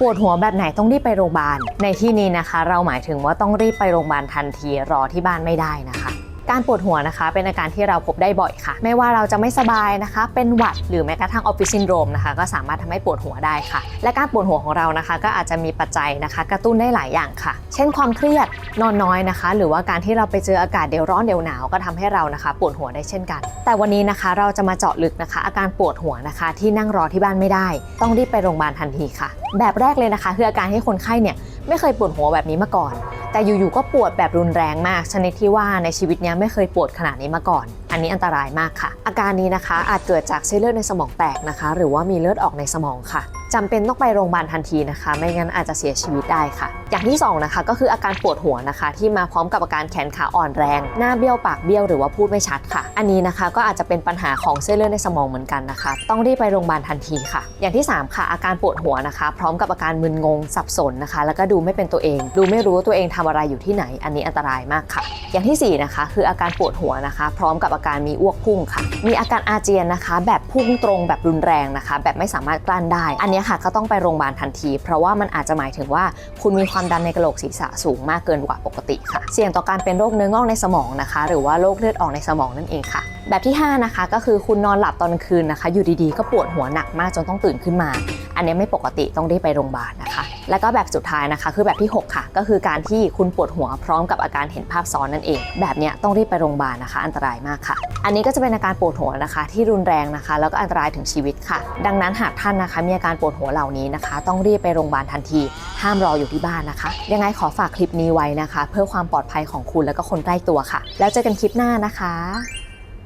ปวดหัวแบบไหนต้องรีบไปโรงพยาบาล ในที่นี้นะคะ เราหมายถึงว่าต้องรีบไปโรงพยาบาลทันทีรอที่บ้านไม่ได้นะคะ การปวดหัวนะคะเป็นอาการที่เราพบได้บ่อยค่ะ ไม่ว่าเราจะไม่สบายนะคะ เป็นหวัดหรือแม้กระทั่งออฟฟิศซินโดรมนะคะก็สามารถทำให้ปวดหัวได้ค่ะ และการปวดหัวของเรานะคะก็อาจจะมีปัจจัยนะคะ กระตุ้นได้หลายอย่างค่ะ เช่น ความเครียดนอนน้อยนะคะ หรือว่าการที่เราไปเจออากาศเดี๋ยวร้อนเดี๋ยวหนาวก็ทำให้เรานะคะ ปวดหัวได้เช่นกัน แต่วันนี้นะคะเราจะมาเจาะลึกนะคะ อาการปวดหัวนะคะ ที่นั่งรอที่บ้านไม่ได้ ต้องรีบไปโรงพยาบาลทันทีค่ะ แบบแรกเลยนะคะคืออาการที่คนไข้เนี่ยไม่เคยปวดหัวแบบนี้มาก่อน แต่อยู่ๆก็ปวดแบบรุนแรงมาก ชนิดที่ว่าในชีวิตนี้ไม่เคยปวดขนาดนี้มาก่อน อันนี้อันตรายมากค่ะ อาการนี้นะคะอาจเกิดจากเส้นเลือดในสมองแตกนะคะ หรือว่ามีเลือดออกในสมองค่ะ จำเป็นต้องไปโรงพยาบาลทันทีนะคะ ไม่งั้นอาจจะเสียชีวิตได้ค่ะ อย่างที่สองนะคะก็คืออาการปวดหัวนะคะ ที่มาพร้อมกับอาการแขนขาอ่อนแรง หน้าเบี้ยวปากเบี้ยวหรือว่าพูดไม่ชัดค่ะ อันนี้นะคะก็อาจจะเป็นปัญหาของเส้นเลือดในสมองเหมือนกันนะคะ ต้องรีบไปโรงพยาบาลทันทีค่ะ อย่างที่สามค่ะอาการปวดหัวนะคะ พร้อมกับอาการมึนงงสับสนนะคะ แล้วก็ดูไม่เป็นตัวเอง ดูไม่รู้ว่าตัวเองทำอะไรอยู่ที่ไหน อันนี้อันตรายมากค่ะ อย่างที่สี่นะคะคืออาการปวดหัวนะคะ พร้อมกับอาการมีอ้วกพุ่งค่ะ มีอาการอาเจียนนะคะ แบบพุ่งตรงแบบรุนแรงนะคะ แบบไม่สามารถกลั้นได้ อันนี้ค่ะก็ต้องไปโรงพยาบาลทันที เพราะว่ามันอาจจะหมายถึงว่าคุณมีความดันในกระโหลกศีรษะสูงมากเกินกว่าปกติค่ะ เสี่ยงต่อการเป็นโรคเนื้องอกในสมองนะคะ หรือว่าโรคเลือดออกในสมองนั่นเองค่ะ แบบที่ห้านะคะ ก็คือคุณนอนหลับตอนกลางคืนนะคะ อยู่ดีๆ ก็ปวดหัวหนักมากจนต้องตื่นขึ้นมา อันนี้ไม่ปกติต้องรีบไปโรงพยาบาลนะคะ แล้วก็แบบสุดท้ายนะคะ คือแบบที่ 6 ค่ะ ก็คือการที่คุณปวดหัวพร้อมกับอาการเห็นภาพซ้อนนั่นเอง แบบนี้ต้องรีบไปโรงพยาบาลนะคะ อันตรายมากค่ะ อันนี้ก็จะเป็นอาการปวดหัวนะคะ ที่รุนแรงนะคะ แล้วก็อันตรายถึงชีวิตค่ะ ดังนั้นหากท่านนะคะ มีอาการปวดหัวเหล่านี้นะคะ ต้องรีบไปโรงพยาบาลทันที ห้ามรออยู่ที่บ้านนะคะ ยังไงขอฝากคลิปนี้ไว้นะคะ เพื่อความปลอดภัยของคุณและก็คนใกล้ตัวค่ะ แล้วเจอกันคลิปหน้านะคะ